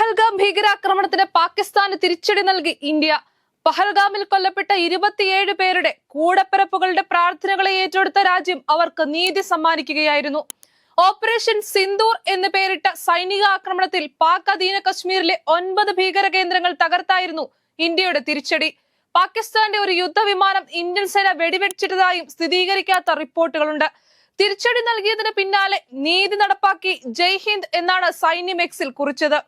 പഹൽഗാം ഭീകരാക്രമണത്തിന് പാകിസ്ഥാന് തിരിച്ചടി നൽകി ഇന്ത്യ. പഹൽഗാമിൽ കൊല്ലപ്പെട്ട ഇരുപത്തിയേഴ് പേരുടെ കൂടപ്പിറപ്പുകളുടെ പ്രാർത്ഥനകളെ ഏറ്റെടുത്ത രാജ്യം അവർക്ക് നീതി സമ്മാനിക്കുകയായിരുന്നു. ഓപ്പറേഷൻ സിന്ദൂർ എന്ന് പേരിട്ട സൈനിക ആക്രമണത്തിൽ പാക് അധീന കശ്മീരിലെ ഒൻപത് ഭീകര കേന്ദ്രങ്ങൾ തകർത്തായിരുന്നു ഇന്ത്യയുടെ തിരിച്ചടി. പാകിസ്ഥാന്റെ ഒരു യുദ്ധവിമാനം ഇന്ത്യൻ സേന വെടിവെച്ചിട്ടതായും സ്ഥിരീകരിക്കാത്ത റിപ്പോർട്ടുകളുണ്ട്. തിരിച്ചടി നൽകിയതിന് പിന്നാലെ നീതി നടപ്പാക്കി ജയ് ഹിന്ദ് എന്നാണ് സൈന്യം എക്സിൽ കുറിച്ചത്.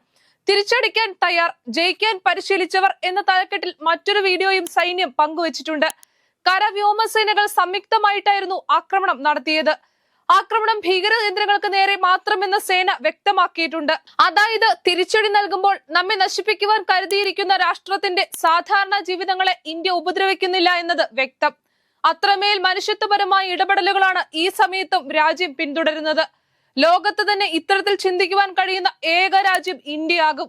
തിരിച്ചടിക്കാൻ തയ്യാർ ജയിക്കാൻ പരിശീലിച്ചവർ എന്ന തലക്കെട്ടിൽ മറ്റൊരു വീഡിയോയും സൈന്യം പങ്കുവച്ചിട്ടുണ്ട്. കരവ്യോമസേനകൾ സംയുക്തമായിട്ടായിരുന്നു ആക്രമണം നടത്തിയത്. ആക്രമണം ഭീകര കേന്ദ്രങ്ങൾക്ക് നേരെ മാത്രമെന്ന് സേന വ്യക്തമാക്കിയിട്ടുണ്ട്. അതായത് തിരിച്ചടി നൽകുമ്പോൾ നമ്മെ നശിപ്പിക്കുവാൻ കരുതിയിരിക്കുന്ന രാഷ്ട്രത്തിന്റെ സാധാരണ ജീവിതങ്ങളെ ഇന്ത്യ ഉപദ്രവിക്കുന്നില്ല എന്നത് വ്യക്തം. അത്രമേൽ മനുഷ്യത്വപരമായ ഇടപെടലുകളാണ് ഈ സമയത്തും രാജ്യം പിന്തുടരുന്നത്. ലോകത്ത് തന്നെ ഇത്തരത്തിൽ ചിന്തിക്കുവാൻ കഴിയുന്ന ഏക രാജ്യം ഇന്ത്യ ആകും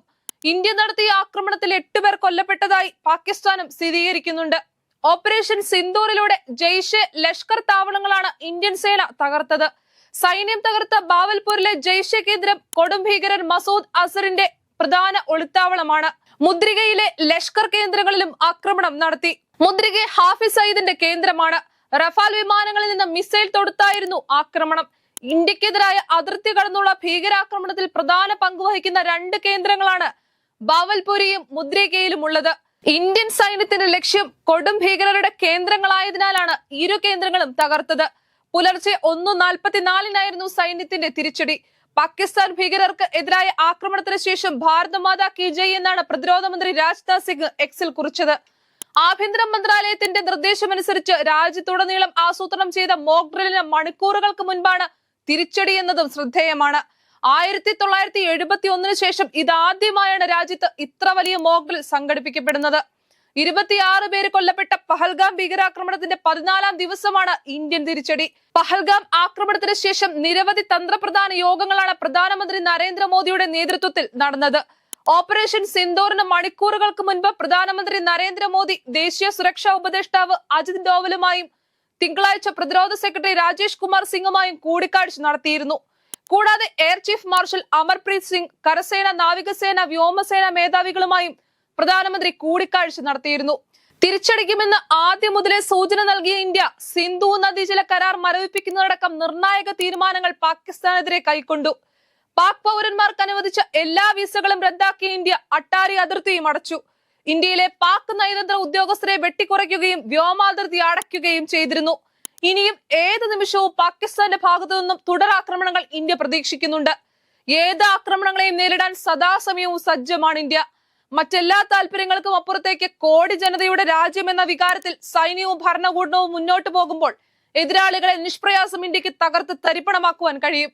ഇന്ത്യ നടത്തിയ ആക്രമണത്തിൽ എട്ടുപേർ കൊല്ലപ്പെട്ടതായി പാകിസ്ഥാനും സ്ഥിരീകരിക്കുന്നുണ്ട്. ഓപ്പറേഷൻ സിന്ദൂറിലൂടെ ജയ്ഷെ ലഷ്കർ താവളങ്ങളാണ് ഇന്ത്യൻ സേന തകർത്തത്. സൈന്യം തകർത്ത ബാവൽപൂരിലെ ജയ്ഷെ കേന്ദ്രം കൊടും ഭീകരൻ മസൂദ് അസറിന്റെ പ്രധാന ഒളിത്താവളമാണ്. മുദ്രികയിലെ ലഷ്കർ കേന്ദ്രങ്ങളിലും ആക്രമണം നടത്തി. മുദ്രിക ഹാഫിസ് സയ്യിദിന്റെ കേന്ദ്രമാണ്. റഫാൽ വിമാനങ്ങളിൽ നിന്ന് മിസൈൽ തൊടുത്തായിരുന്നു ആക്രമണം. ഇന്ത്യക്കെതിരായ അതിർത്തി കടന്നുള്ള ഭീകരാക്രമണത്തിൽ പ്രധാന പങ്കുവഹിക്കുന്ന രണ്ട് കേന്ദ്രങ്ങളാണ് ബാവൽപുരിയും മുദ്രികയിലും ഉള്ളത്. ഇന്ത്യൻ സൈന്യത്തിന്റെ ലക്ഷ്യം കൊടും ഭീകരരുടെ കേന്ദ്രങ്ങളായതിനാലാണ് ഇരു കേന്ദ്രങ്ങളും തകർത്തത്. പുലർച്ചെ ഒന്ന് നാൽപ്പത്തിനാലിനായിരുന്നു സൈന്യത്തിന്റെ തിരിച്ചടി. പാകിസ്ഥാൻ ഭീകരർക്ക് എതിരായ ആക്രമണത്തിന് ശേഷം ഭാരത മാതാ കി ജയ് എന്നാണ് പ്രതിരോധ മന്ത്രി രാജ്നാഥ് സിംഗ് എക്സിൽ കുറിച്ചത്. ആഭ്യന്തര മന്ത്രാലയത്തിന്റെ നിർദ്ദേശമനുസരിച്ച് രാജ്യത്തുടനീളം ആസൂത്രണം ചെയ്ത മോക്ക് ഡ്രില്ലിന് മണിക്കൂറുകൾക്ക് മുൻപാണ് തിരിച്ചടി എന്നതും ശ്രദ്ധേയമാണ്. ആയിരത്തി തൊള്ളായിരത്തി എഴുപത്തി ഒന്നിന് ശേഷം ഇതാദ്യമായാണ് രാജ്യത്ത് ഇത്ര വലിയ മോക്ബൽ സംഘടിപ്പിക്കപ്പെടുന്നത്. ഇരുപത്തിയാറ് പേര് കൊല്ലപ്പെട്ട പഹൽഗാം ഭീകരാക്രമണത്തിന്റെ പതിനാലാം ദിവസമാണ് ഇന്ത്യൻ തിരിച്ചടി. പഹൽഗാം ആക്രമണത്തിന് ശേഷം നിരവധി തന്ത്രപ്രധാന യോഗങ്ങളാണ് പ്രധാനമന്ത്രി നരേന്ദ്രമോദിയുടെ നേതൃത്വത്തിൽ നടന്നത്. ഓപ്പറേഷൻ സിന്ദൂറിന് മണിക്കൂറുകൾക്ക് മുൻപ് പ്രധാനമന്ത്രി നരേന്ദ്രമോദി ദേശീയ സുരക്ഷാ ഉപദേഷ്ടാവ് അജിത് ഡോവലുമായും തിങ്കളാഴ്ച പ്രതിരോധ സെക്രട്ടറി രാജേഷ് കുമാർ സിംഗുമായും കൂടിക്കാഴ്ച നടത്തിയിരുന്നു. കൂടാതെ air chief marshal Amarpreet Singh കരസേന നാവികസേന വ്യോമസേന മേധാവികളുമായും പ്രധാനമന്ത്രി കൂടിക്കാഴ്ച നടത്തിയിരുന്നു. തിരിച്ചടിക്കുമെന്ന് ആദ്യം മുതലേ സൂചന നൽകിയ ഇന്ത്യ സിന്ധു നദീജല കരാർ മരവിപ്പിക്കുന്നതടക്കം നിർണായക തീരുമാനങ്ങൾ പാകിസ്ഥാനെതിരെ കൈക്കൊണ്ടു. പാക് പൗരന്മാർക്ക് അനുവദിച്ച എല്ലാ വിസകളും റദ്ദാക്കിയ ഇന്ത്യ അട്ടാരി അതിർത്തിയും അടച്ചു. ഇന്ത്യയിലെ പാക് നയതന്ത്ര ഉദ്യോഗസ്ഥരെ വെട്ടിക്കുറയ്ക്കുകയും വ്യോമാതിർത്തി അടയ്ക്കുകയും ചെയ്തിരുന്നു. ഇനിയും ഏത് നിമിഷവും പാകിസ്ഥാന്റെ ഭാഗത്തു നിന്നും തുടരാക്രമണങ്ങൾ ഇന്ത്യ പ്രതീക്ഷിക്കുന്നുണ്ട്. ഏത് ആക്രമണങ്ങളെയും നേരിടാൻ സദാസമയവും സജ്ജമാണ് ഇന്ത്യ. മറ്റെല്ലാ താല്പര്യങ്ങൾക്കും അപ്പുറത്തേക്ക് കോടി ജനതയുടെ രാജ്യം എന്ന വികാരത്തിൽ സൈന്യവും ഭരണകൂടവും മുന്നോട്ടു പോകുമ്പോൾ എതിരാളികളെ നിഷ്പ്രയാസം ഇന്ത്യയ്ക്ക് തകർത്ത് തരിപ്പണമാക്കുവാൻ കഴിയും.